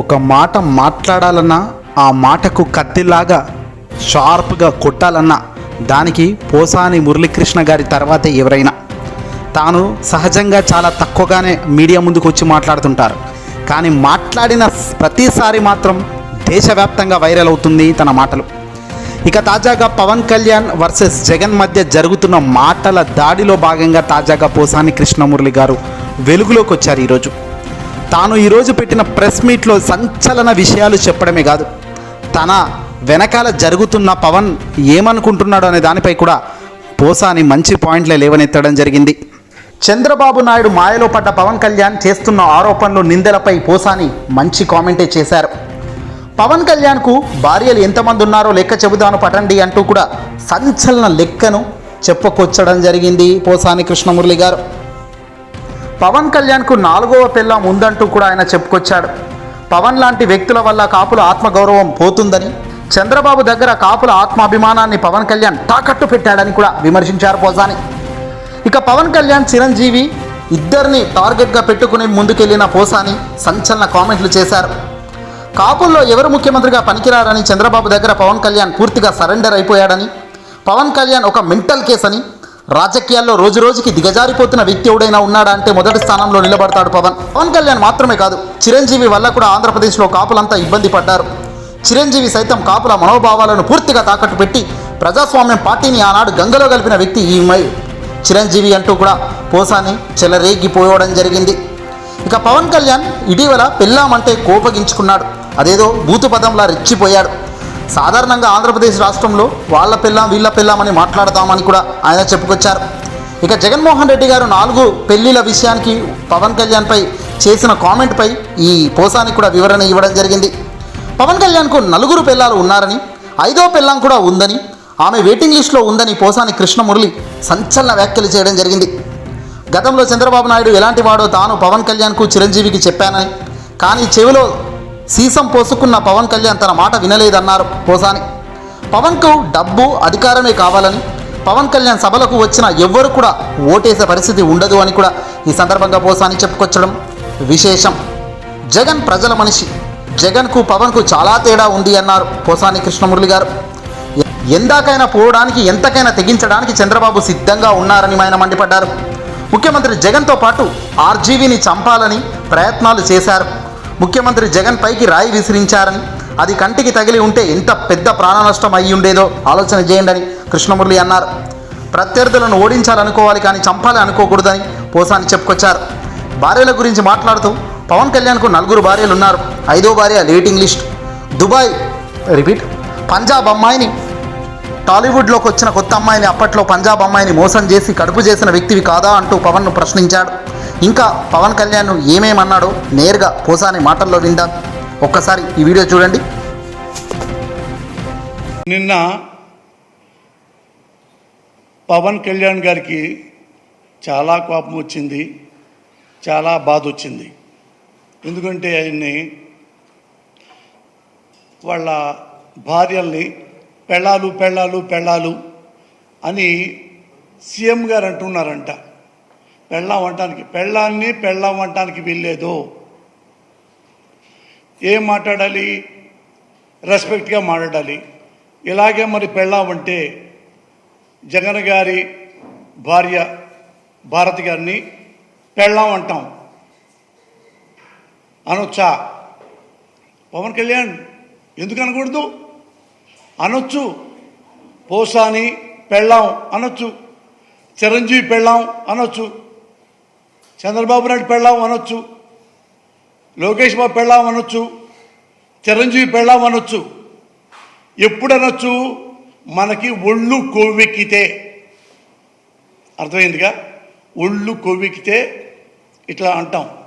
ఒక మాట మాట్లాడాలన్నా ఆ మాటకు కత్తిలాగా షార్ప్గా కొట్టాలన్నా దానికి పోసాని మురళీకృష్ణ గారి తర్వాతే ఎవరైనా. తాను సహజంగా చాలా తక్కువగానే మీడియా ముందుకు వచ్చి మాట్లాడుతుంటారు. కానీ మాట్లాడిన ప్రతిసారి మాత్రం దేశవ్యాప్తంగా వైరల్ అవుతుంది తన మాటలు. ఇక తాజాగా పవన్ కళ్యాణ్ వర్సెస్ జగన్ మధ్య జరుగుతున్న మాటల దాడిలో భాగంగా తాజాగా పోసాని కృష్ణమురళి గారు వెలుగులోకి వచ్చారు ఈరోజు. తాను ఈరోజు పెట్టిన ప్రెస్ మీట్లో సంచలన విషయాలు చెప్పడమే కాదు. తన వెనకాల జరుగుతున్న పవన్ ఏమనుకుంటున్నాడు అనే దానిపై కూడా పోసాని మంచి పాయింట్లే లేవనెత్తడం జరిగింది. చంద్రబాబు నాయుడు మాయలో పడ్డ పవన్ కళ్యాణ్ చేస్తున్న ఆరోపణలు నిందలపై పోసాని మంచి కామెంటే చేశారు. పవన్ కళ్యాణ్కు భార్యలు ఎంతమంది ఉన్నారో లెక్క చెబుతాను పటండి అంటూ కూడా సంచలన లెక్కను చెప్పుకొచ్చడం జరిగింది పోసాని కృష్ణమురళి గారు. పవన్ కళ్యాణ్కు నాలుగవ పిల్లం ఉందంటూ కూడా ఆయన చెప్పుకొచ్చాడు. పవన్ లాంటి వ్యక్తుల వల్ల కాపుల ఆత్మగౌరవం పోతుందని చంద్రబాబు దగ్గర కాపుల ఆత్మాభిమానాన్ని పవన్ కళ్యాణ్ తాకట్టు పెట్టాడని కూడా విమర్శించారు పోసాని ఇక పవన్ కళ్యాణ్ చిరంజీవి ఇద్దరిని టార్గెట్గా పెట్టుకుని ముందుకెళ్ళిన పోసాని సంచలన కామెంట్లు చేశారు. కాపుల్లో ఎవరు ముఖ్యమంత్రిగా పనికిరారని చంద్రబాబు దగ్గర పవన్ కళ్యాణ్ పూర్తిగా సరెండర్ అయిపోయాడని పవన్ కళ్యాణ్ ఒక మెంటల్ కేస్ అని రాజకీయాల్లో రోజు రోజుకి దిగజారిపోతున్న వ్యక్తి ఎవడైనా ఉన్నాడా అంటే మొదటి స్థానంలో నిలబడతాడు పవన్. పవన్ కళ్యాణ్ మాత్రమే కాదు చిరంజీవి వల్ల కూడా ఆంధ్రప్రదేశ్లో కాపులంతా ఇబ్బంది పడ్డారు. చిరంజీవి సైతం కాపుల మనోభావాలను పూర్తిగా తాకట్టు పెట్టి ప్రజాస్వామ్యం పార్టీని ఆనాడు గంగలో కలిపిన వ్యక్తి ఈ మై చిరంజీవి అంటూ కూడా పోసాని చెలరేగిపోవడం జరిగింది. ఇక పవన్ కళ్యాణ్ ఇటీవల పెళ్ళామంటే కోపగించుకున్నాడు. అదేదో బూతు పదంలా రెచ్చిపోయాడు. సాధారణంగా ఆంధ్రప్రదేశ్ రాష్ట్రంలో వాళ్ళ పెళ్ళాం వీళ్ళ పెళ్ళామని మాట్లాడతామని కూడా ఆయన చెప్పుకొచ్చారు. ఇక జగన్మోహన్ రెడ్డి గారు నాలుగు పెళ్ళిల విషయానికి పవన్ కళ్యాణ్పై చేసిన కామెంట్పై ఈ పోసానికి కూడా వివరణ ఇవ్వడం జరిగింది. పవన్ కళ్యాణ్కు నలుగురు పిల్లలు ఉన్నారని ఐదో పిల్లం కూడా ఉందని ఆమె వెయిటింగ్ లిస్టులో ఉందని పోసాని కృష్ణమురళి సంచలన వ్యాఖ్యలు చేయడం జరిగింది. గతంలో చంద్రబాబు నాయుడు ఎలాంటి వాడో తాను పవన్ కళ్యాణ్కు చిరంజీవికి చెప్పానని కానీ చెవిలో సీసం పోసుకున్న పవన్ కళ్యాణ్ తన మాట వినలేదన్నారు పోసాని. పవన్కు డబ్బు అధికారమే కావాలని పవన్ కళ్యాణ్ సభలకు వచ్చిన ఎవ్వరు కూడా ఓటేసే పరిస్థితి ఉండదు అని కూడా ఈ సందర్భంగా పోసాని చెప్పుకొచ్చడం విశేషం. జగన్ ప్రజల మనిషి. జగన్కు పవన్కు చాలా తేడా ఉంది అన్నారు పోసాని కృష్ణమురళి గారు. ఎందాకైనా పోవడానికి ఎంతకైనా తెగించడానికి చంద్రబాబు సిద్ధంగా ఉన్నారని ఆయన మండిపడ్డారు. ముఖ్యమంత్రి జగన్తో పాటు ఆర్జీవీని చంపాలని ప్రయత్నాలు చేశారు. ముఖ్యమంత్రి జగన్ పైకి రాయి విసిరించారని అది కంటికి తగిలి ఉంటే ఎంత పెద్ద ప్రాణ నష్టం అయ్యి ఉండేదో ఆలోచన చేయండి అని కృష్ణమురళి అన్నారు. ప్రత్యర్థులను ఓడించాలనుకోవాలి కానీ చంపాలి అనుకోకూడదని పోసాని చెప్పుకొచ్చారు. భార్యల గురించి మాట్లాడుతూ పవన్ కళ్యాణ్కు నలుగురు భార్యలు ఉన్నారు. ఐదో భార్య లేటింగ్ లిస్ట్. దుబాయ్ రిపీట్ పంజాబ్ అమ్మాయిని టాలీవుడ్లోకి వచ్చిన కొత్త అమ్మాయిని అప్పట్లో పంజాబ్ అమ్మాయిని మోసం చేసి కడుపు చేసిన వ్యక్తివి కాదా అంటూ పవన్ను ప్రశ్నించాడు. ఇంకా పవన్ కళ్యాణ్ ఏమేమన్నాడో నేరుగా పోసాని మాటల్లో విందాం. ఒక్కసారి ఈ వీడియో చూడండి. నిన్న పవన్ కళ్యాణ్ గారికి చాలా కోపం వచ్చింది చాలా బాధ వచ్చింది. ఎందుకంటే ఆయన్ని వాళ్ళ భార్యల్ని పెళ్ళాలు పెళ్ళాలు పెళ్ళాలు అని సీఎం గారు అంటున్నారంట. పెళ్ళాం అంటానికి పెళ్ళాన్ని పెళ్ళాం అంటానికి వీల్లేదు. ఏం మాట్లాడాలి? రెస్పెక్ట్గా మాట్లాడాలి. ఇలాగే మరి పెళ్ళాం అంటే జగన్ గారి భార్య భారతి గారిని పెళ్ళాం అంటాం అనొచ్చా? పవన్ కళ్యాణ్ ఎందుకు అనకూడదు? అనొచ్చు. పోసాని పెళ్ళాం అనొచ్చు. చిరంజీవి పెళ్ళాం అనొచ్చు. చంద్రబాబు నాయుడు పెళ్ళాం అనొచ్చు లోకేష్ బాబు పెళ్ళాం అనొచ్చు చిరంజీవి పెళ్ళాం అనొచ్చు. ఎప్పుడనొచ్చు? మనకి ఒళ్ళు కొవ్వెక్కితే. అర్థమైందిగా? ఒళ్ళు కొవ్వెక్కితే ఇట్లా అంటాం.